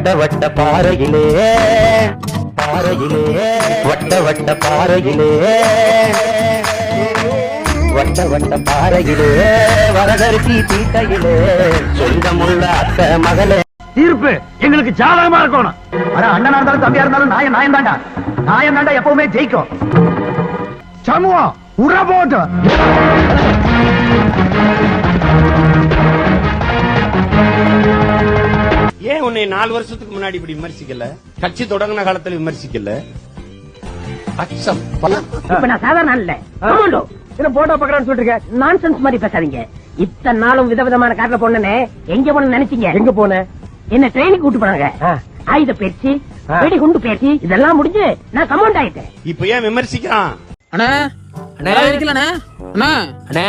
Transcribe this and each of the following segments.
வட்ட வட்ட பாறையிலே பாறையிலே வட்ட வட்ட பாறையிலே. வட்ட வட்ட பாறையிலே வரகரிசி தீட்டையிலே சொந்தமுள்ள அத்த மகளே. தீர்ப்பு எங்களுக்கு ஜாதகமா இருக்கணும். அட அண்ணனா இருந்தாலும் தம்பியா இருந்தாலும் நாயம் நாயம் தாண்டா நாயம் தாண்டா எப்பவுமே ஜெயிக்கும். சமூகம் உர போட்டு. ஏன் உன்னை நாலு வருஷத்துக்கு முன்னாடி இப்படி விமர்சிக்கல? கட்சி தொடங்கின காலத்துல விமர்சிக்கல? அச்சம். இப்ப நான் சாதாரண இல்ல என்ன போட்டோ பாக்குறான்னு சொல்லிட்டு நான்சென்ஸ் மாதிரி பேசாதீங்க. இத்தனை நாளும் விதவிதமான கார்ல போனனே. எங்க போன நினைச்சீங்க? எங்க போன? என்ன ட்ரெயினுக்கு கூட்டு போனாங்க. ஆயுத பயிற்சி. வெடி குண்டு பயிற்சி இதெல்லாம் முடிஞ்சு நான் கமாண்ட் ஆயிட்டேன். இப்ப ஏன் விமர்சிக்கிறான்? அண்ணே அண்ணே. இருக்கலண்ணே அண்ணே. அண்ணே.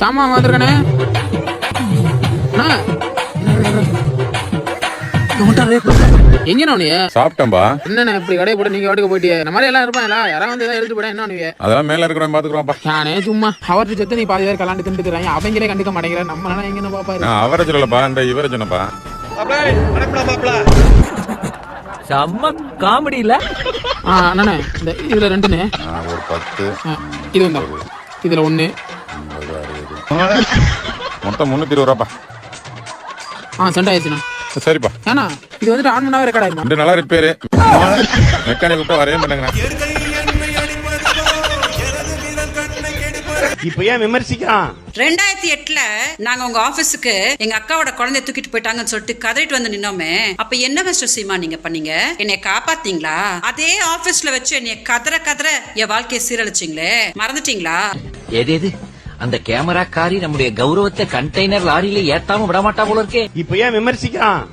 சாமான் வந்திருக்கண்ணே அண்ணா. எங்க நீ சாப்பிட்டேன்பா. என்னண்ணே இப்படி கடையை போட்டு நீங்க வாட்டுக்கு போயிட்டியே? இந்த மாதிரி எல்லாம் இருப்பாங்களா யாராவது வந்து ஏதாவது எடுத்து போட என்ன நீ அதெல்லாம் மேல இருக்கிறவன் பாத்துக்கிறோம்ப்பா நானே சும்மா அவர்கிட்ட செத்து நீ பாதி பேர் கலாண்டு திண்டுக்கிறாங்க அவங்களே கண்டுக்க மாட்டேங்கிற நம்ம எங்கன்னு பாப்பாரு அவரை சொல்லலப்பா இந்த இவரை சொன்னப்பா செம்ம காமெடி இல்ல அண்ணே இந்த இதுல ரெண்டுண்ணே ஒரு பத்து ஆ, இது வந்தா. இதுல அறுபது. மொத்தம் முன்னூத்தி இருபது ரூபாப்பா. ஆ சென்ட் ஆயிடுச்சுண்ணா. சரிப்பா. ஏண்ணா இது வந்துட்டு ஆன் மணி ரெக்கார்ட் ஆயிருமா ரெண்டு நாளா ரிப்பேரு மெக்கானிக் கூப்பிட்டு வரவே மாட்டேங்கிறேன் இப்ப ஏன் விமர்சிக்கிறான்? ரெண்டாயிரத்தி எட்டுல நாங்க உங்க ஆபீஸுக்கு எங்க அக்காவோட குழந்தைய தூக்கிட்டு போயிட்டாங்கன்னு சொல்லிட்டு கதறிட்டு வந்து நின்னோமே. அப்ப என்ன மிஸ்டர் சீமா நீங்க பண்ணீங்க? என்னை காப்பாத்தீங்களா? அதே ஆபீஸ்ல வச்சு என்னைய கதற கதற என் வாழ்க்கையை சீரழிச்சிங்களே. மறந்துட்டீங்களா? எது எது? அந்த கேமராக்காரி நம்முடைய கௌரவத்தை கண்டெய்னர் லாரியில ஏத்தாம விட மாட்டா போல இருக்கே இப்ப ஏன் விமர்சிக்கிறான்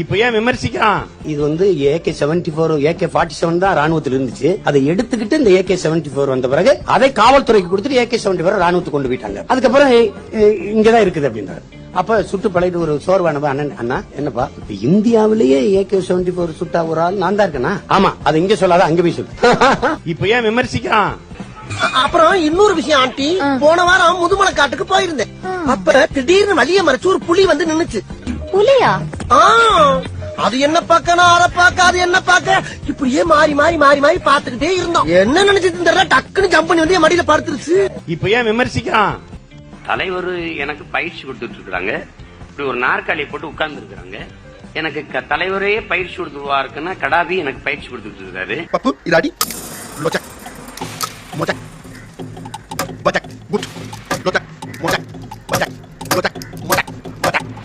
இப்ப ஏன் விமர்சிக்கிறான்? இது வந்து AK seventy four AK forty seven தான் ராணுவத்தில் இருந்துச்சு. அதை எடுத்துக்கிட்டு இந்த ஏகே செவன்டி போர் வந்த பிறகு அதை காவல்துறைக்கு கொடுத்துட்டு ஏகே செவன்டி போர் ராணுவத்துக்கு கொண்டு போயிட்டாங்க. அதுக்கப்புறம் இங்கதான் இருக்குது அப்படின்றாரு. அப்ப சுட்டு பழகிட்டு ஒரு சோர்வானவ அண்ணன் அண்ணா என்னப்பா? இப்ப இந்தியாவிலேயே ஏகே செவன்டி போர் சுட்டா ஒரு ஆள் நான் தான் இருக்கேனா? ஆமா அது இங்க சொல்லாத அங்க போய் சொல்லு. இப்ப ஏன் விமர்சிக்கிறான்? அப்புறம் இன்னொரு விஷயம் ஆண்டி. போன வாரம் முதுமலை காட்டுக்கு போயிருந்தேன். அப்ப திடீர்னு வழிய மறைச்சு ஒரு புலி வந்து நின்னுச்சு. புலியா? ஆ, அது என்ன பார்க்க? நான் அதை பார்க்க அது என்ன பார்க்க? இப்படியே மாறி மாறி மாறி மாறி பார்த்துக்கிட்டே இருந்தோம். என்ன நினைச்சிட்டு தெரியல டக்குன்னு ஜம்ப் பண்ணி வந்து என் மடியில படுத்துருச்சு. இப்ப ஏன் விமர்சிக்கிறான்? தலைவர் எனக்கு பயிற்சி கொடுத்துட்டு இருக்காங்க இப்படி ஒரு நாற்காலியை போட்டு உட்கார்ந்து இருக்காங்க எனக்கு க- தலைவரே பயிற்சி கொடுத்துருவா இருக்குன்னா கடாபி எனக்கு பயிற்சி கொடுத்துட்டு இருக்காரு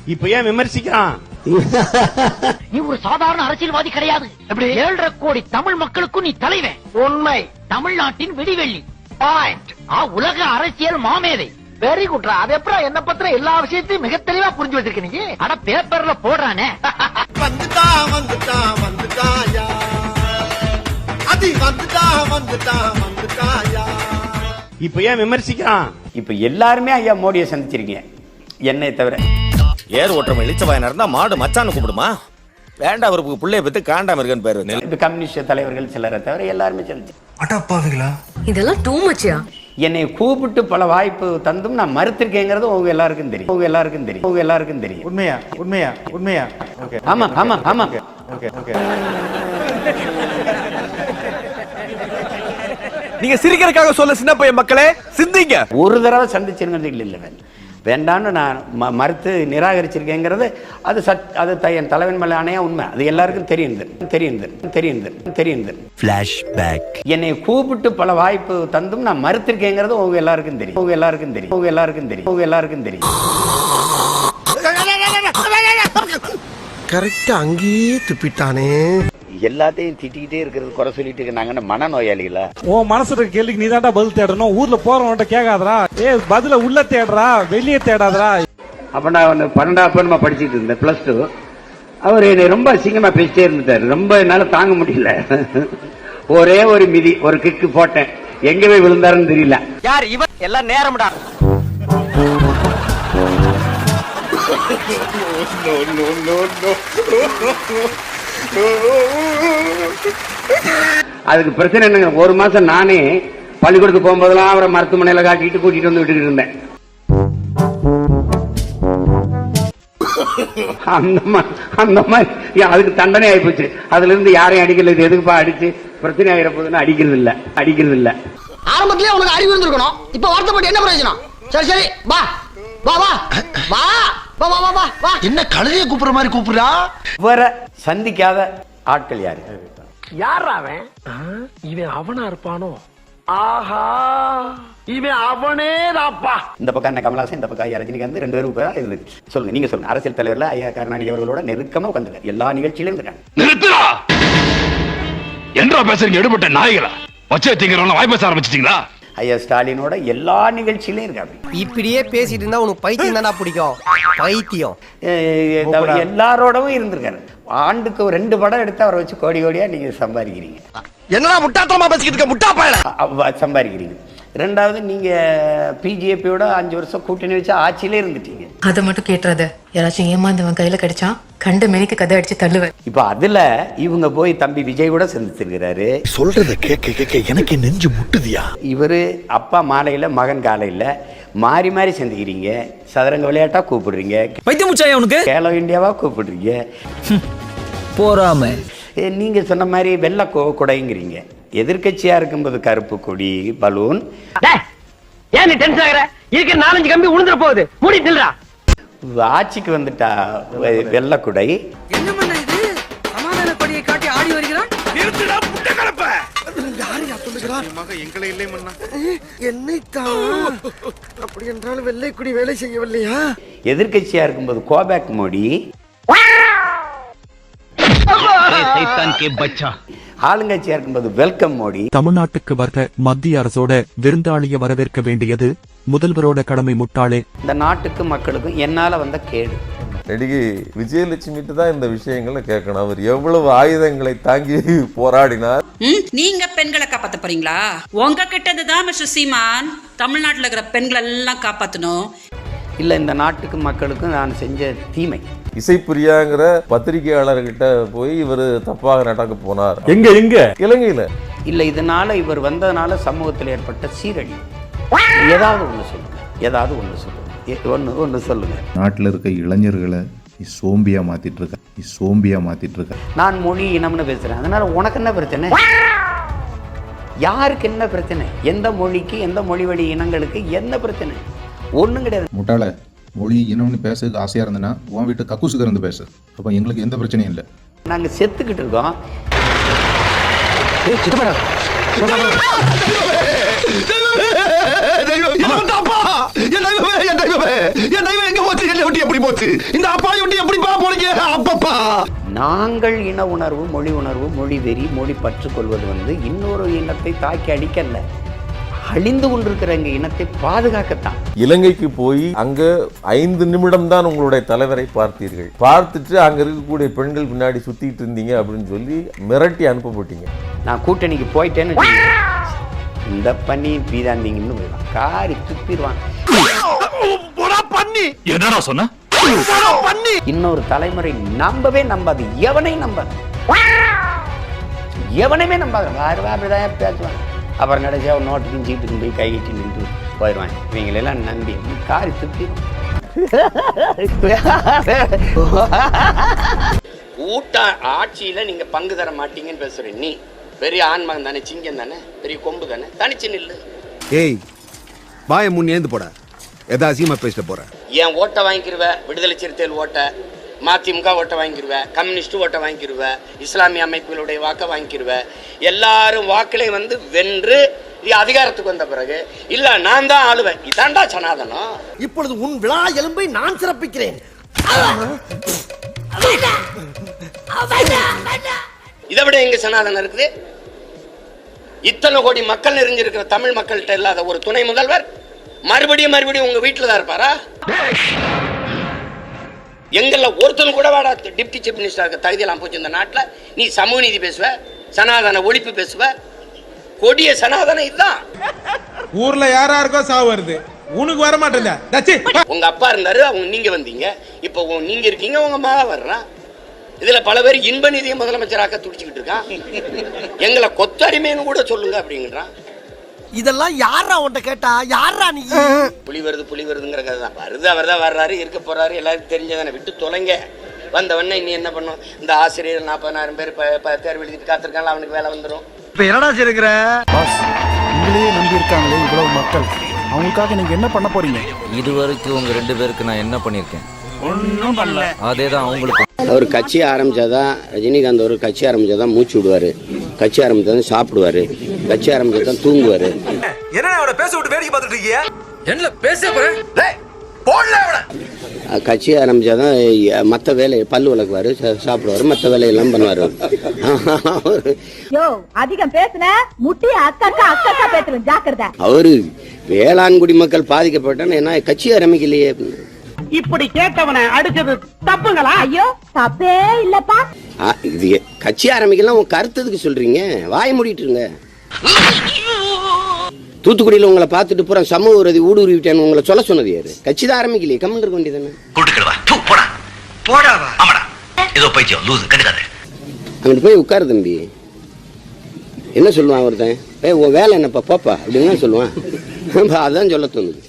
இப்ப ஏன் விமர்சிக்கிறான்? நீ ஒரு சாதாரண அரசியல்வாதி கிடையாது. ஏழரை கோடி தமிழ் மக்களுக்கும் நீ தலைவன். உண்மை. தமிழ்நாட்டின் விடிவெள்ளி. பாயிண்ட் ஆ உலக அரசியல் மாமேதை. வெரி குட்ரா அது எப்பறம் என்ன பத்திர எல்லா விஷயத்தையும் மிக தெளிவா புரிஞ்சு வச்சிருக்க நீ? அட பேப்பர்ல போடுறானே. வந்துட்டா வந்துட்டா வந்துட்டாயா அது வந்துட்டா வந்துட்டா வந்துட்டாயா இப்ப ஏன் விமர்சிக்கிறான்? இப்ப எல்லாருமே ஐயா மோடியை சந்திச்சிருக்கீங்க. என்னை தவிர. ஏர் ஓட்டுறவன் இழிச்சவாயனா இருந்தா மாடு மச்சான்னு கூப்பிடுமா? வேண்டாம் அவருக்கு பிள்ளைய பத்தி காண்டாம இருக்கன்னு பேரு கம்யூனிஸ்ட் தலைவர்கள் சிலரை தவிர எல்லாருமே சந்திச்சு இதெல்லாம் டூ மச்சியா என்னை கூப்பிட்டு பல வாய்ப்பு தந்தும் நான் மறுத்திருக்கேங்கிறது உங்க எல்லாருக்கும் தெரியும். உங்க எல்லாருக்கும் தெரியும். உங்க எல்லாருக்கும் தெரியும். உண்மையா? உண்மையா? உண்மையா? ஓகே. ஆமா ஆமா ஆமா. ஓகே ஓகே நீங்க சிரிக்கிறதுக்காக சொல்ல சின்ன பையன் மக்களே சிந்திங்க. ஒரு தடவை சந்திச்சிருங்கிறது இல்லை இல்லை. வேண்டாம்னு நான் ம- மறுத்து நிராகரிச்சிருக்கேங்கிறது அது சட் அது த- என் தலைவன் மேல ஆணையா உண்மை. அது எல்லாருக்கும் தெரியுது. தெரியுது. தெரியுது. தெரியுது. என்னை கூப்பிட்டு பல வாய்ப்பு தந்தும் நான் மறுத்திருக்கேங்கிறது உங்க எல்லாருக்கும் தெரியும். உங்க எல்லாருக்கும் தெரியும். உங்க எல்லாருக்கும் தெரியும். உங்க எல்லாருக்கும் தெரியும். கரெக்டா அங்கேயே துப்பிட்டானே. எல்லாத்தையும் திட்டிக்கிட்டே இருக்கிறது குறை சொல்லிட்டு நாங்க மனநோயாளிகளா? உன் மனசுல இருக்க கேள்விக்கு நீ தான்டா பதில் தேடணும். ஊர்ல போறவன்ட்ட கேட்காதடா. ஏ பதில உள்ள தேடுறா வெளியே தேடாதடா. அப்ப நான் வந்து பன்னெண்டாவது பெருமா படிச்சுட்டு இருந்தேன் பிளஸ் டூ அவர் என்னை ரொம்ப அசிங்கமா பேசிட்டே இருந்துட்டாரு ரொம்ப என்னால தாங்க முடியல. ஒரே ஒரு மிதி ஒரு கிக்கு போட்டேன். எங்க போய் விழுந்தாருன்னு தெரியல. யார்? இவன்? எல்லாம் நேரம்டா. அதுக்கு பிரச்சனை என்னங்க? ஒரு மாசம் நானே பள்ளிக்கூடத்துக்கு போகும்போதெல்லாம் அவரை மருத்துவமனையில காட்டிட்டு கூட்டிட்டு வந்து விட்டுட்டு இருந்தேன். அந்த அந்த மாதிரி அதுக்கு தண்டனை ஆயிப்போச்சு. அதுல இருந்து யாரையும் அடிக்கல இது எதுக்குப்பா அடிச்சு? பிரச்சனை ஆயிட போதுன்னு அடிக்கிறது இல்ல அடிக்கிறது இல்ல ஆரம்பத்திலே உனக்கு அறிவு இருந்திருக்கணும். இப்ப வருத்தப்பட்டு என்ன பிரயோஜனம்? சரி சரி வா. வா வா. வா. வா வா வா வா வா. என்ன கழுதைய கூப்பிடுற மாதிரி கூப்பிடுறா? இவரை சந்திக்காத ஆட்கள் யாரு? யாரா அவன்? இவன் அவனா இருப்பானோ? ஆஹா! இவன் அவனே தாப்பா இந்த பக்கம் என்ன கமலாசன் இந்த பக்கம் ஐயா ரஜினிகாந்த் ரெண்டு பேரும் இப்ப இருந்துச்சு சொல்லுங்க நீங்க சொல்லுங்க. அரசியல் தலைவர்ல ஐயா கருணாநிதி அவர்களோட நெருக்கமா உட்காந்துருக்காரு எல்லா நிகழ்ச்சியிலும் இருக்காங்க நிறுத்துடா! என்றா பேசுறீங்க எடுபட்ட நாய்களா வச்சே திங்கிறவங்க வாய் பேச ஆரம்பிச்சிட்டீங்களா? ஐயா ஸ்டாலினோட எல்லா நிகழ்ச்சியிலும் இருக்காங்க இப்படியே பேசிட்டு இருந்தா உனக்கு பைத்தியம் தானே பிடிக்கும். பைத்தியம். எல்லாரோடவும் இருந்திருக்காரு. ஆண்டுக்கு ஒரு ரெண்டு படம் எடுத்து அவரை வச்சு கோடி கோடியா நீங்க சம்பாதிக்கிறீங்க. என்னடா முட்டாத்தனமா பேசிக்கிட்டு இருக்க? முட்டா சம்பாதிக்கிறீங்க. ரெண்டாவது நீங்க பிஜேபியோட அஞ்சு வருஷம் கூட்டணி வச்சு ஆட்சியிலே இருந்துட்டீங்க. அதை மட்டும் கேட்டுறாத. யாராச்சும் ஏமாந்தவன் கையில கிடைச்சா கண்ட மேனிக்கு கதை அடிச்சு தள்ளுவேன். இப்போ அதுல இவங்க போய் தம்பி விஜய் கூட சந்திச்சிருக்கிறாரு. சொல்றத கேட்க கேட்க எனக்கு நெஞ்சு முட்டுதியா? இவரு அப்பா மாலையில மகன் காலையில மாறி மாறி சந்திக்கிறீங்க. சதுரங்க விளையாட்டா கூப்பிடுறீங்க. பைத்தியம் முச்சாயா உனக்கு? கேலோ இந்தியாவா கூப்பிடுறீங்க. போறாம. ஏ, நீங்க சொன்ன மாதிரி வெள்ளை கொ கொடைங்கிறீங்க. எதிர்க்கட்சியா இருக்கும்போது கருப்பு கொடி பலூன். ஏன் நீ டென்ஷன் ஆகுற? இருக்கிற நாலஞ்சு கம்பி உளுந்துற போகுது. மூடி நில்றா. ஆட்சிக்கு வந்துட்டா வெ- வெள்ளை குடை என்ன பண்ண இது? சமாதான கொடியை காட்டி ஆடி வருகிறான்? என்னைத்தான்? அப்படி என்றால் வெள்ளைக்குடி வேலை செய்யவில்லையா? எதிர்க்கட்சியா இருக்கும்போது கோபேக் மோடி. ஆளுங்கட்சியா இருக்கும்போது வெல்கம் மோடி. தமிழ்நாட்டுக்கு வர்ற மத்திய அரசோட விருந்தாளிய வரவேற்க வேண்டியது முதல்வரோட கடமை முட்டாளே. இந்த நாட்டுக்கு மக்களுக்கும் என்னால வந்த கேடு. நடிகை விஜயலட்சுமிட்டு தான் இந்த விஷயங்களை கேட்கணும். அவர் எவ்வளவு ஆயுதங்களை தாங்கி போராடினார். நீங்க பெண்களை காப்பாத்த போறீங்களா? உங்ககிட்ட தான் மிஸ்டர் சீமான். தமிழ்நாட்டுல இருக்கிற பெண்களை எல்லாம் காப்பாத்தணும். இல்ல இந்த நாட்டுக்கு மக்களுக்கும் நான் செஞ்ச தீமை. இசைப்பிரியாங்கிற பத்திரிகையாளர்கிட்ட போய் இவர் தப்பாக நடக்க போனார். எங்க எங்க? இலங்கையில. இல்ல இதனால இவர் வந்ததுனால சமூகத்தில் ஏற்பட்ட சீரழி ஏதாவது ஒண்ணு சொல்லுங்க ஏதாவது ஒண்ணு சொல்லுங்க. ஒண்ணு ஒண்ணு சொல்லுங்க. நாட்டுல இருக்க இளைஞர்களை நீ சோம்பியா மாத்திட்டு இருக்க நீ சோம்பியா மாத்திட்டு இருக்க. நான் மொழி இனம்னு பேசுறேன். அதனால உனக்கு என்ன பிரச்சனை? யாருக்கு என்ன பிரச்சனை? எந்த மொழிக்கு எந்த மொழி வழி இனங்களுக்கு என்ன பிரச்சனை? ஒண்ணும் கிடையாது. முட்டாள மொழி இனம்னு பேசுறதுக்கு ஆசையா இருந்தனா உன் வீட்டு கக்கூசுக்கு இருந்து பேசு. அப்ப எங்களுக்கு எந்த பிரச்சனையும் இல்லை. நாங்க செத்துக்கிட்டு இருக்கோம். நாங்கள் இன உணர்வு மொழி உணர்வு மொழி வெறி மொழி பற்று கொள்வது வந்து இன்னொரு இனத்தை தாக்கி அடிக்கல அழிந்து கொண்டிருக்கிற எங்க இனத்தை பாதுகாக்கத்தான். இலங்கைக்கு போய் அங்க ஐந்து நிமிடம் தான் உங்களுடைய தலைவரை பார்த்தீர்கள். பார்த்துட்டு அங்க இருக்கக்கூடிய பெண்கள் பின்னாடி சுத்திட்டு இருந்தீங்க அப்படின்னு சொல்லி மிரட்டி அனுப்பப்பட்டீங்க. நான் கூட்டணிக்கு போயிட்டேன்னு. இந்த பண்ணி பீதாண்டிங்கன்னு போயிடுவான் காரி துப்பிடுவான் பண்ணி என்னடா சொன்ன? இன்னொரு தலைமுறை நம்பவே நம்பாது. எவனையும் நம்பாது. எவனையுமே நம்பாது. வாரு அப்படிதான் பேசுவான் அப்புறம் கடைசியா ஒரு நோட்டுக்கும் சீட்டுக்கும் போய் கை கட்டி நின்று போயிடுவான் இவங்களெல்லாம் நம்பி காரி துப்பிடும் ஊட்ட ஆட்சியில நீங்க பங்கு தர மாட்டீங்கன்னு பேசுற. நீ பெரிய ஆண்மகன் தானே சிங்கம் தானே பெரிய கொம்பு தானே தனிச்சு நில்லு. ஏய் வாய முன் ஏந்து போட. எதா அசியமா பேசிட்டு போற? என் ஓட்டை வாங்கிக்கிருவ? விடுதலை சிறுத்தைகள் ஓட்டை. மதிமுக ஓட்டை வாங்கிக்கிருவ கம்யூனிஸ்ட் ஓட்டை வாங்கிக்கிருவ இஸ்லாமிய அமைப்புகளுடைய வாக்கை வாங்கிக்கிருவ எல்லாரும் வாக்குலையும் வந்து வென்று அதிகாரத்துக்கு வந்த பிறகு இல்ல நான் தான் ஆளுவேன். இதாண்டா சனாதனம். இப்பொழுது உன் விழா எலும்பை நான் சிறப்பிக்கிறேன். இதை விட எங்க சனாதனம் இருக்குது? இத்தனை கோடி மக்கள் நிறைஞ்சிருக்கிற தமிழ் மக்கள்கிட்ட இல்லாத ஒரு துணை முதல்வர் மறுபடியும் மறுபடியும் உங்க வீட்டுல தான் இருப்பாரா? எங்கள்ல ஒருத்தன் கூட வாடா டிப்டி சீஃப் மினிஸ்டருக்கு தகுதியெல்லாம் போச்சு இந்த நாட்டுல. நீ சமூக நீதி பேசுவ சனாதன ஒழிப்பு பேசுவ. கொடிய சனாதனம் இதுதான். ஊர்ல யாராருக்கோ சாவு வருது. உனக்கு வர மாட்டேன் உங்க அப்பா இருந்தாரு அவங்க நீங்க வந்தீங்க. இப்போ நீங்க இருக்கீங்க உங்க மகா வர்றான் இதுல பல பேர் இன்ப நிதிய முதலமைச்சராக்க துடிச்சுக்கிட்டு இருக்கான். எங்களை கொத்தடிமைன்னு கூட சொல்லுங்க அப்படிங்கிறான். இதெல்லாம் யாரா உன்ட்ட கேட்டா? யாரா நீ? புலி வருது புலி வருதுங்கிற கதை தான். வருது அவர் தான் வர்றாரு இருக்க போறாரு எல்லாருக்கும் தெரிஞ்சதானே. விட்டு தொலைங்க. வந்தவொடனே நீ என்ன பண்ணும்? இந்த ஆசிரியர் நாற்பதாயிரம் பேர் தேர்வு எழுதிட்டு காத்திருக்காங்க அவனுக்கு வேலை வந்துடும் இப்ப என்னடா செய்யுங்கிற உங்களையே நம்பி இருக்காங்களே இவ்வளவு மக்கள். அவங்களுக்காக நீங்க என்ன பண்ண போறீங்க? இது வரைக்கும் உங்க ரெண்டு பேருக்கு நான் என்ன பண்ணிருக்கேன் ஒன்னும் பண்ணல அதேதான் அவங்களுக்கு அவர் கட்சி ஆரம்பிச்சாதான் ரஜினிகாந்த் ஒரு கட்சி ஆரம்பிச்சாதான் மூச்சு விடுவாரு. கட்சி ஆரம்பிச்சாதான் சாப்பிடுவாரு. கட்சி ஆரம்பிச்சாதான் தூங்குவாரு. என்ன அவனை பேச விட்டு வேடிக்கை பார்த்துட்டு இருக்கியா என்ன பேச கட்சி ஆரம்பிச்சாதான் மற்ற வேலை பல்லு விளக்குவாரு சாப்பிடுவாரு மற்ற வேலையெல்லாம் பண்ணுவாரு. அதிகம் பேசுன முட்டி அக்கா அக்கா பேசுறேன் ஜாக்கிரதை. அவரு வேளாண்குடி மக்கள் பாதிக்கப்பட்டான்னு என்ன கட்சி ஆரம்பிக்கலையே. இப்படி கேட்டவனை அடிச்சது தப்புங்களா? ஐயோ தப்பே இல்லப்பா. ஆ, இது கட்சி ஆரம்பிக்கலாம் உங்க கருத்துக்கு சொல்றீங்க? வாய் மூடிட்டு இருங்க. தூத்துக்குடியில உங்களை பார்த்துட்டு பூரா சமூக விரோதி ஊடுருவி விட்டேன்னு உங்களை சொல்ல சொன்னது யாரு? கட்சி தான் ஆரம்பிக்கலையே கம்மன் இருக்க வேண்டியதானே அங்கிட்டு போய் உட்காரு தம்பி. என்ன சொல்லுவான் ஒருத்தன்? ஏய் உன் வேலை என்னப்பா? போப்பா அப்படின்னு சொல்லுவான். அதான் சொல்ல தோணுது.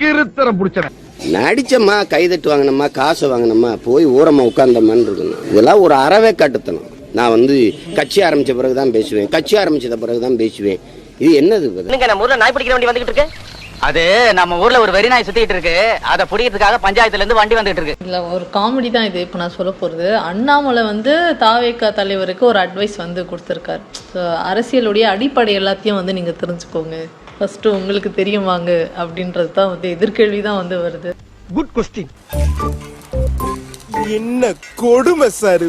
கிருத்தரம் புடிச்சவன். நடிச்சம்மா கைதட்டு வாங்கினம்மா காசை வாங்கினம்மா போய் ஊரம்மா உட்கார்ந்தம்மான்னு இருக்கணும் இதெல்லாம் ஒரு அறவே காட்டுத்தனம். நான் வந்து கட்சி ஆரம்பிச்ச பிறகு தான் பேசுவேன். கட்சி ஆரம்பிச்சத பிறகு தான் பேசுவேன். இது என்னது நம்ம ஊர்ல நாய் பிடிக்கிற வண்டி வந்துகிட்டு இருக்கு? அது நம்ம ஊர்ல ஒரு வெறி நாய் சுத்திட்டு இருக்கு. அதை பிடிக்கிறதுக்காக பஞ்சாயத்துல இருந்து வண்டி வந்துட்டு இருக்கு. இல்ல ஒரு காமெடி தான் இது. இப்போ நான் சொல்ல போறது. அண்ணாமலை வந்து தாவேக்கா தலைவருக்கு ஒரு அட்வைஸ் வந்து கொடுத்துருக்காரு. அரசியலுடைய அடிப்படை எல்லாத்தையும் வந்து நீங்க தெரிஞ்சுக்கோங்க. ஃபர்ஸ்ட் உங்களுக்கு தெரியுமாங்க? அப்படின்றது தான் வந்து எதிர்கேள்வி தான் வந்து வருது. குட் கொஸ்டின் என்ன கொடுமை சார்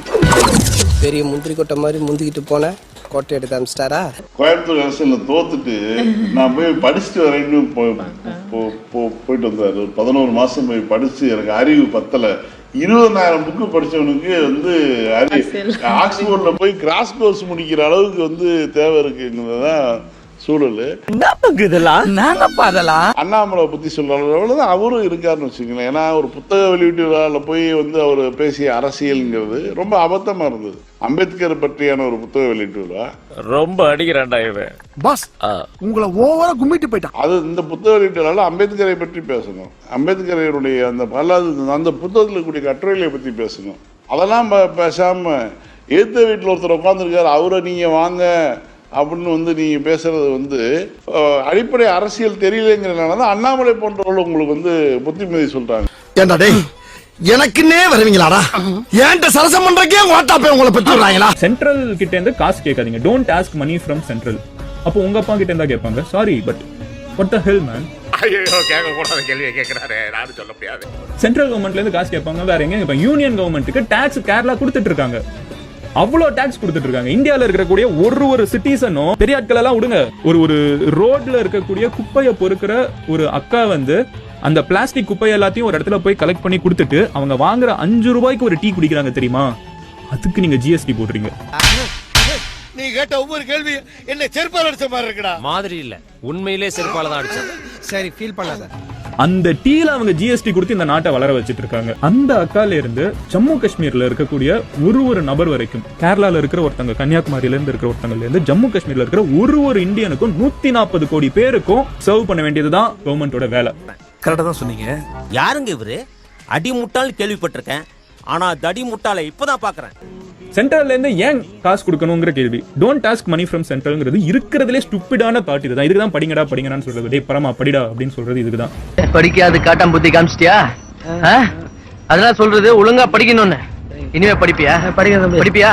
பெரிய முந்திரி கொட்டை மாதிரி முந்திக்கிட்டு போன கோட்டை எடுத்து அமிச்சிட்டாரா கோயம்புத்தூர் அரசியல்ல தோத்துட்டு நான் போய் படிச்சுட்டு வரேன்னு போ- போ- போ- போயிட்டு வந்தாரு. ஒரு பதினோரு மாசம் போய் படிச்சு எனக்கு அறிவு பத்தல. இருபதாயிரம் புக்கு படிச்சவனுக்கு வந்து ஆக்ஸ்போர்ட்ல போய் கிராஸ் கோர்ஸ் முடிக்கிற அளவுக்கு வந்து தேவை இருக்குங்கிறதுதான் சூழல். இதெல்லாம்? நாங்கப்பா அதெல்லாம். அண்ணாமலை பத்தி சொல்ற அளவுலதான் அவரும் இருக்காருன்னு வச்சுக்கோங்களேன். ஏன்னா ஒரு புத்தக வெளியீட்டு விழாவில் போய் வந்து அவர் பேசிய அரசியல்ங்கிறது ரொம்ப அபத்தமா இருந்தது. அம்பேத்கர் பற்றியான ஒரு புத்தக வெளியீட்டு விழா. ரொம்ப அடிக்கிறான்டா இவன். பாஸ் உங்களை ஓவரா கும்பிட்டு போயிட்டான். அது இந்த புத்தக வெளியீட்டுனால அம்பேத்கரை பற்றி பேசணும். அம்பேத்கரையுடைய அந்த பல்லாது அந்த புத்தகத்தில் இருக்கக்கூடிய கட்டுரைகளை பற்றி பேசணும். அதெல்லாம் ப- பேசாம ஏத்த வீட்டில் ஒருத்தர் உட்காந்துருக்காரு அவரை நீங்க வாங்க. அப்படின்னு வந்து நீங்க பேசுறது வந்து அடிப்படை அரசியல் தெரியலங்கிறதுனால தான் அண்ணாமலை போன்றவர்கள் உங்களுக்கு வந்து புத்திமதி சொல்றாங்க. ஏண்டா டேய் எனக்குன்னே வருவீங்களாடா? ஏன்ட்ட சரசம் பண்றக்கே ஓட்டா போய் உங்களை பெற்று விடுறாங்களா? சென்ட்ரல் கிட்ட இருந்து காசு கேட்காதீங்க. Don't ask money from central அப்போ உங்க அப்பா கிட்ட இருந்தா கேட்பாங்க. Sorry but what the hell man central கவர்மெண்ட்ல இருந்து காசு கேட்பாங்க. வேற எங்க யூனியன் கவர்மெண்ட்டுக்கு டாக்ஸ் கேரளா கொடுத்துட்டு இருக்காங்க. அவ்வளோ டாக்ஸ் கொடுத்துட்டு இருக்காங்க இந்தியால இருக்கக்கூடிய ஒரு ஒரு சிட்டிசனும் பெரிய ஆட்கள் எல்லாம் விடுங்க. ஒரு ஒரு ரோட்ல இருக்கக்கூடிய குப்பையை பொறுக்கிற ஒரு அக்கா வந்து அந்த பிளாஸ்டிக் குப்பை எல்லாத்தையும் ஒரு இடத்துல போய் கலெக்ட் பண்ணி கொடுத்துட்டு அவங்க வாங்குற அஞ்சு ரூபாய்க்கு ஒரு டீ குடிக்கிறாங்க தெரியுமா? அதுக்கு நீங்க ஜிஎஸ்டி போடுறீங்க. நீ கேட்ட ஒவ்வொரு கேள்வி என்ன செருப்பால் அடிச்ச மாதிரி இருக்குடா. மாதிரி இல்ல. உண்மையிலே செருப்பால தான் அடிச்சேன். சரி ஃபீல் பண்ணாத. அந்த டீல அவங்க ஜிஎஸ்டி கொடுத்து இந்த நாட்டை வளர வச்சிட்டு இருக்காங்க அந்த அக்கால இருந்து ஜம்மு காஷ்மீர்ல இருக்கக்கூடிய ஒரு ஒரு நபர் வரைக்கும் கேரளால இருக்கிற ஒருத்தங்க கன்னியாகுமரியில இருந்து இருக்கிற ஒருத்தங்கல இருந்து ஜம்மு காஷ்மீர்ல இருக்கிற ஒரு ஒரு இந்தியனுக்கும் நூத்தி நாற்பது கோடி பேருக்கும் சர்வ் பண்ண வேண்டியதுதான் கவர்மெண்டோட வேலை. கரெக்டா தான் சொன்னீங்க. யாருங்க இவரு? அடி முட்டாள் கேள்விப்பட்டிருக்கேன். ஆனா தடி முட்டாளை இப்பதான் பாக்குறேன். சென்ட்ரல்ல இருந்து ஏன் காசு கொடுக்கணுங்கிற கேள்வி. டோன்ட் டாஸ்க் மணி ஃப்ரம் சென்ட்ரல்ங்கிறது இருக்கிறதுலே ஸ்டூப்பிடான தாட் இதுதான். இதுக்கு தான் படிங்கடா படிங்கடான்னு சொல்றது. டேய் பரமா படிடா அப்படின்னு சொல்றது இதுக்குதான். படிக்காது காட்டாம் புத்தி காமிச்சிட்டியா? அதெல்லாம் சொல்றது ஒழுங்கா படிக்கணும்னு. இனிமே படிப்பியா? படிப்பியா?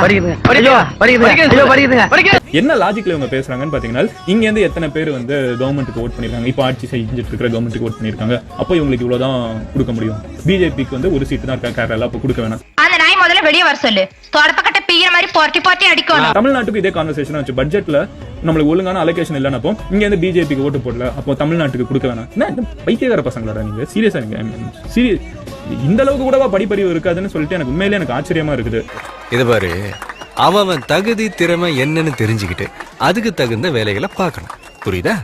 என்ன லாஜிக்ல இவங்க பேசுறாங்கன்னு பாத்தீங்கன்னா இங்க இருந்து எத்தனை பேர் வந்து கவர்மெண்ட்டுக்கு ஓட் பண்ணிருக்காங்க இப்போ ஆட்சி செஞ்சுட்டு இருக்கிற கவர்மெண்ட்டுக்கு ஓட் பண்ணிருக்காங்க அப்போ இவங்களுக்கு இவ்வளவுதான் கொடுக்க முடியும். பிஜேபிக்கு வந்து ஒரு சீட்டு தான் இருக்கா கேரளா அப்போ கொடுக்க வேணாம். முதல்ல வெளியே வர சொல்லு. தொடப்பக்கட்ட பீகிற மாதிரி போர்ட்டி போர்ட்டி அடிக்கணும். தமிழ்நாட்டுக்கு இதே கான்வர்சேஷன் வச்சு பட்ஜெட்ல நம்மளுக்கு ஒழுங்கான அலோகேஷன் இல்லைனப்போ இங்க இருந்து பிஜேபிக்கு ஓட்டு போடல அப்போ தமிழ்நாட்டுக்கு கொடுக்க வேணாம். என்ன இந்த பைத்தியக்கார பசங்களா நீங்க? சீரியஸா நீங்க? சீரியஸ் இந்த அளவுக்கு கூடவா படிப்பறிவு இருக்காதுன்னு சொல்லிட்டு எனக்கு உண்மையிலே எனக்கு ஆச்சரியமா இருக்குது. இது பாரு அவன் தகுதி திறமை என்னன்னு தெரிஞ்சுக்கிட்டு அதுக்கு தகுந்த வேலைகளை பார்க்கணும். புரியுதா?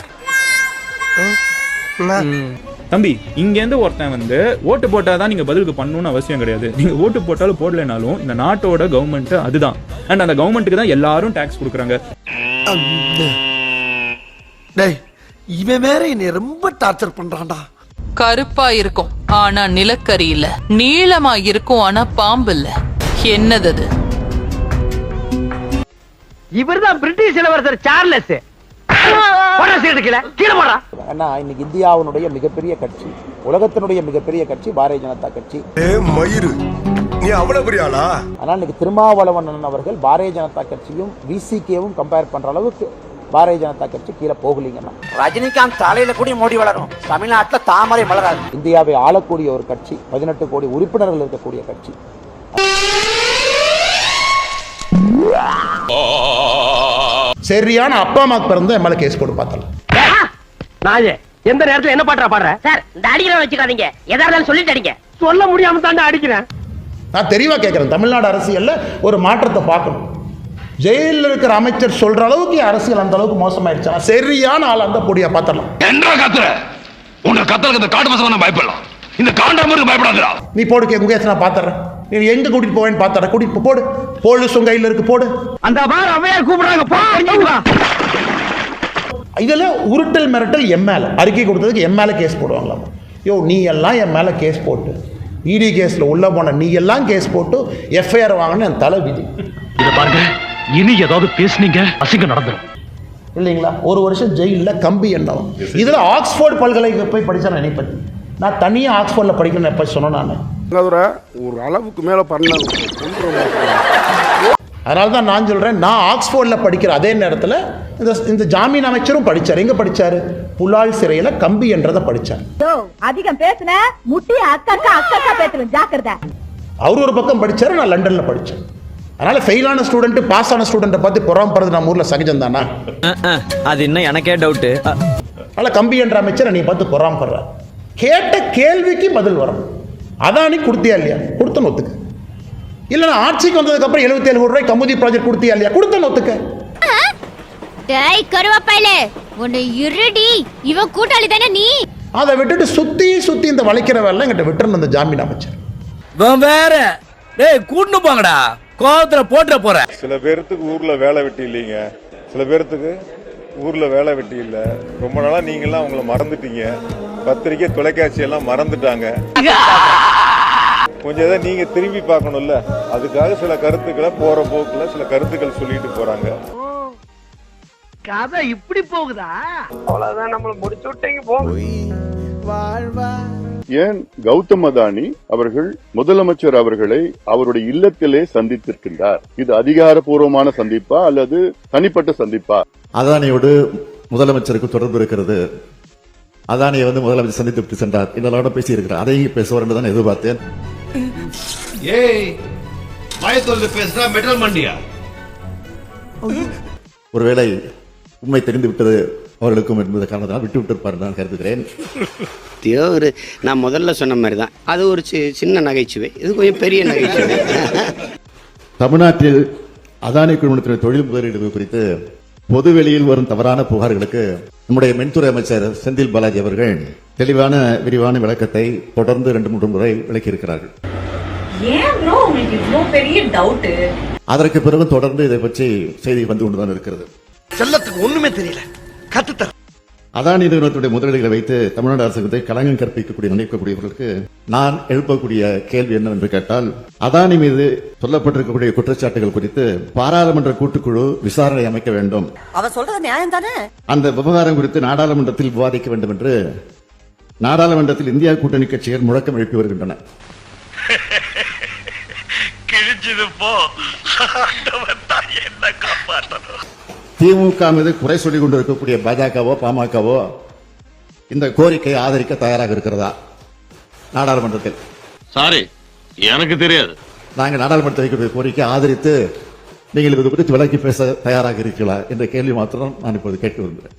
தம்பி இங்க இருந்து ஒருத்தன் வந்து ஓட்டு போட்டாதான் நீங்க பதிலுக்கு பண்ணணும்னு அவசியம் கிடையாது. நீங்க ஓட்டு போட்டாலும் போடலைனாலும் இந்த நாட்டோட கவர்மெண்ட் அதுதான். அண்ட் அந்த கவர்மெண்ட்டுக்கு தான் எல்லாரும் டாக்ஸ் கொடுக்குறாங்க. டேய் இவன் வேற என்னை ரொம்ப டார்ச்சர் பண்றான்டா. கருப்பா இருக்கும் ஆனா நிலக்கரி இல்ல. நீளமா இருக்கும் ஆனா பாம்பு இல்ல. என்னது அது? இவர்தான் பிரிட்டிஷ் இளவரசர் சார்லஸ். அண்ணா இன்னைக்கு இந்தியாவினுடைய மிகப்பெரிய கட்சி உலகத்தினுடைய மிகப்பெரிய கட்சி பாரதிய ஜனதா கட்சி. மயிறு. நீ அவ்வளவு பெரிய ஆளா? ஆனால் இன்னைக்கு திருமாவளவன் அவர்கள் பாரதிய ஜனதா கட்சியும் விசிகேவும் கம்பேர் பண்ற அளவுக்கு பாரதிய ஜனதா கட்சி கீழே போகலீங்கண்ணா. ரஜினிகாந்த் தலையில கூட மோடி வளரும். தமிழ்நாட்டுல தாமரை மலராது. இந்தியாவை ஆளக்கூடிய ஒரு கட்சி பதினெட்டு கோடி உறுப்பினர்கள் இருக்கக்கூடிய கட்சி. சரியான அப்பா அம்மாக்கு பிறந்த என் மேல கேஸ் போட்டு பார்த்தலாம். நாயே எந்த நேரத்துல என்ன பாட்டுறா பாடுற? சார் இந்த அடிக்கிற வச்சுக்காதீங்க. எதா இருந்தாலும் சொல்லிட்டு அடிங்க. சொல்ல முடியாம தாண்டா அடிக்கிறேன். நான் தெளிவா கேட்கிறேன் தமிழ்நாடு அரசியல்ல ஒரு மாற்றத்தை பார்க்கணும். ஜெயிலில் இருக்கிற அமைச்சர் சொல்ற அளவுக்கு அரசியல் அந்த அளவுக்கு மோசமாயிடுச்சு. சரியான ஆள் அந்த பொடியா பார்த்தலாம் என்ன கத்துற? உன்னை கத்தலுக்கு இந்த காட்டு பசங்க பயப்படலாம். இந்த காண்டாமருக்கு பயப்படாதா நீ போடு கே முகேஷ் நான் பாத்துறேன் நீ எங்க கூட்டிட்டு போவேன்னு பாத்துறேன் கூட்டிட்டு போ, போடு. போலீஸ் உங்க கையில இருக்கு போடு. அந்த மாதிரி அவையார் கூப்பிடுறாங்க போ இதுல உருட்டல் மிரட்டல் எம் மேல. அறிக்கை கொடுத்ததுக்கு எம் மேல கேஸ் போடுவாங்களாம். யோ நீ எல்லாம் என் மேல கேஸ் போட்டு இடி கேஸ்ல உள்ள போன நீ எல்லாம் கேஸ் போட்டு எஃப்ஐஆர் வாங்கின என் தலை விதி. இத பாருங்க இனி ஏதாவது பேசுனீங்க அசிங்கம் நடந்துரும். இல்லைங்களா? ஒரு வருஷம் ஜெயில்ல கம்பி எண்ணம். இதுல ஆக்ஸ்போர்ட் பல்கலைக்கு போய் படிச்சா நான் நினைப்பேன் நான் தனியா ஆக்ஸ்போர்ட்ல படிக்கணும்னு எப்ப சொன்னேன் நான்? ஒரு அளவுக்கு மேல பண்ண அதனால தான் நான் சொல்றேன் நான் ஆக்ஸ்போர்ட்ல படிக்கிற அதே நேரத்தில் இந்த இந்த ஜாமீன் அமைச்சரும் படிச்சார். எங்க படிச்சாரு? புலால் சிறையில கம்பி என்றதை படிச்சார். அதிகம் பேசுன முட்டி அக்கா அக்கா பேசுறேன் ஜாக்கிரதை. அவர் ஒரு பக்கம் படிச்சாரு நான் லண்டன்ல படிச்சேன். அதனால ஃபெயிலான ஸ்டூடெண்ட் பாஸ் ஆன ஸ்டூடெண்ட்டை பார்த்து புறம்புறது நம்ம ஊர்ல சகஜம் தானா? அது இன்னும் எனக்கே டவுட்டு அதனால கம்பி என்ற அமைச்சரை நீ பார்த்து பொறாமப்படுற கேட்ட கேள்விக்கு பதில் வரும். அதானி கொடுத்தியா இல்லையா? கொடுத்த நொத்துக்கு. இல்ல நான் ஆட்சிக்கு வந்ததுக்கு அப்புறம் எழுபத்தி ஏழு கோடி ரூபாய் கமுதி ப்ராஜெக்ட் கொடுத்தியா இல்லையா? கொடுத்த நொத்துக்க. டேய் கருவாப்பையிலே உன்னை இருடி. இவன் கூட்டாளி தானே நீ? அதை விட்டுட்டு சுத்தி சுத்தி இந்த வளைக்கிற வேலை எங்கிட்ட விட்டுறணும் இந்த ஜாமீன் அமைச்சர். வேற. டேய் கூட்டு போங்கடா. கோவத்துல போட்டுற போற. சில பேர்த்துக்கு ஊர்ல வேலை வெட்டி இல்லைங்க. சில பேர்த்துக்கு ஊர்ல வேலை வெட்டி இல்ல. ரொம்ப நாளா நீங்க எல்லாம் உங்களை மறந்துட்டீங்க. பத்திரிக்கை தொலைக்காட்சி எல்லாம் மறந்துட்டாங்க. கொஞ்சம் இதை நீங்க திரும்பி பார்க்கணும்ல. அதுக்காக சில கருத்துக்களை போற போக்குல சில கருத்துக்கள் சொல்லிட்டு போறாங்க. கதை இப்படி போகுதா? அவ்வளவுதான் நம்மள முடிச்சு விட்டீங்க போ ஏன் கௌதம் அதானி அவர்கள் முதலமைச்சர் அவர்களை அவருடைய இல்லத்திலே சந்தித்திருக்கின்றார்? இது அதிகாரப்பூர்வமான சந்திப்பா அல்லது தனிப்பட்ட சந்திப்பா? அதானியோடு முதலமைச்சருக்கு தொடர்பு இருக்கிறது. அதானியை வந்து முதலமைச்சர் சந்தித்து விட்டு சென்றார். இதனோட பேசி இருக்கிறார் அதையும் பேசுவார் என்று தான் எதிர்பார்த்தேன். ஏய் பயத்தொல்ல பேசுறா மெட்டல் மண்டியா? ஒருவேளை உண்மை தெரிந்து விட்டது அவர்களுக்கும் என்பது காரணத்தினால் விட்டு விட்டிருப்பார் நான் கருதுகிறேன். ஒரு நான் முதல்ல சொன்ன மாதிரி தான் அது ஒரு சி- சின்ன நகைச்சுவை. இது கொஞ்சம் பெரிய நகைச்சுவை. தமிழ்நாட்டில் அதானி குழுமத்தின் தொழில் முதலீடு குறித்து பொதுவெளியில் வரும் தவறான புகார்களுக்கு நம்முடைய மின்துறை அமைச்சர் செந்தில் பாலாஜி அவர்கள் தெளிவான விரிவான விளக்கத்தை தொடர்ந்து இரண்டு மூன்று முறை விளக்கியிருக்கிறார்கள். ஏன் ப்ரோ உங்களுக்கு இவ்ளோ பெரிய டவுட் அதற்கு பிறகு தொடர்ந்து இதை பற்றி செய்தி வந்து கொண்டுதான் இருக்கிறது. செல்லத்துக்கு ஒண்ணுமே தெரியல. கத்துத்தர அதானி நிறுவனத்துடைய முதலீடுகளை வைத்து தமிழ்நாடு அரசுக்கு களங்கம் கற்பிக்கக்கூடிய நினைக்கக்கூடியவர்களுக்கு நான் எழுப்பக்கூடிய கேள்வி என்னவென்று கேட்டால் அதானி மீது சொல்லப்பட்டிருக்கக்கூடிய குற்றச்சாட்டுகள் குறித்து பாராளுமன்ற கூட்டுக்குழு விசாரணை அமைக்க வேண்டும். அவ சொல்றது நியாயம் தானே? அந்த விவகாரம் குறித்து நாடாளுமன்றத்தில் விவாதிக்க வேண்டும் என்று நாடாளுமன்றத்தில் இந்தியா கூட்டணி கட்சிகள் முழக்கம் எழுப்பி வருகின்றன. கிழிஞ்சது போ. என்ன காப்பாற்றணும் திமுக மீது குறை சொல்லிக் கொண்டிருக்கக்கூடிய பாஜகவோ பாமகவோ இந்த கோரிக்கையை ஆதரிக்க தயாராக இருக்கிறதா? நாடாளுமன்றத்தில். சாரி எனக்கு தெரியாது. நாங்கள் நாடாளுமன்றத்தில் வைக்கக்கூடிய கோரிக்கை ஆதரித்து நீங்கள் இது குறித்து விளக்கி பேச தயாராக இருக்கிறீர்களா? என்ற கேள்வி மாத்திரம் நான் இப்போது கேட்டு விரும்புகிறேன்.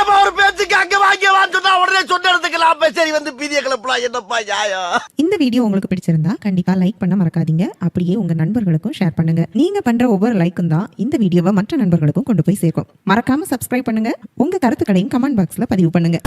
எப்ப ஒரு பேச்சுக்கு அங்க வாங்கி வாங்கினா உடனே சொன்ன இடத்துக்கு சரி வந்து பீதிய கிளப்பலாம் என்னப்பா நியாயம்? இந்த வீடியோ உங்களுக்கு பிடிச்சிருந்தா கண்டிப்பா லைக் பண்ண மறக்காதீங்க. அப்படியே உங்க நண்பர்களுக்கும் ஷேர் பண்ணுங்க. நீங்க பண்ற ஒவ்வொரு லைக்கும் தான் இந்த வீடியோவை மற்ற நண்பர்களுக்கும் கொண்டு போய் சேர்க்கும். மறக்காம சப்ஸ்கிரைப் பண்ணுங்க. உங்க கருத்துக்களையும் கமெண்ட் பாக்ஸ்ல பதிவு பண்ணுங்க.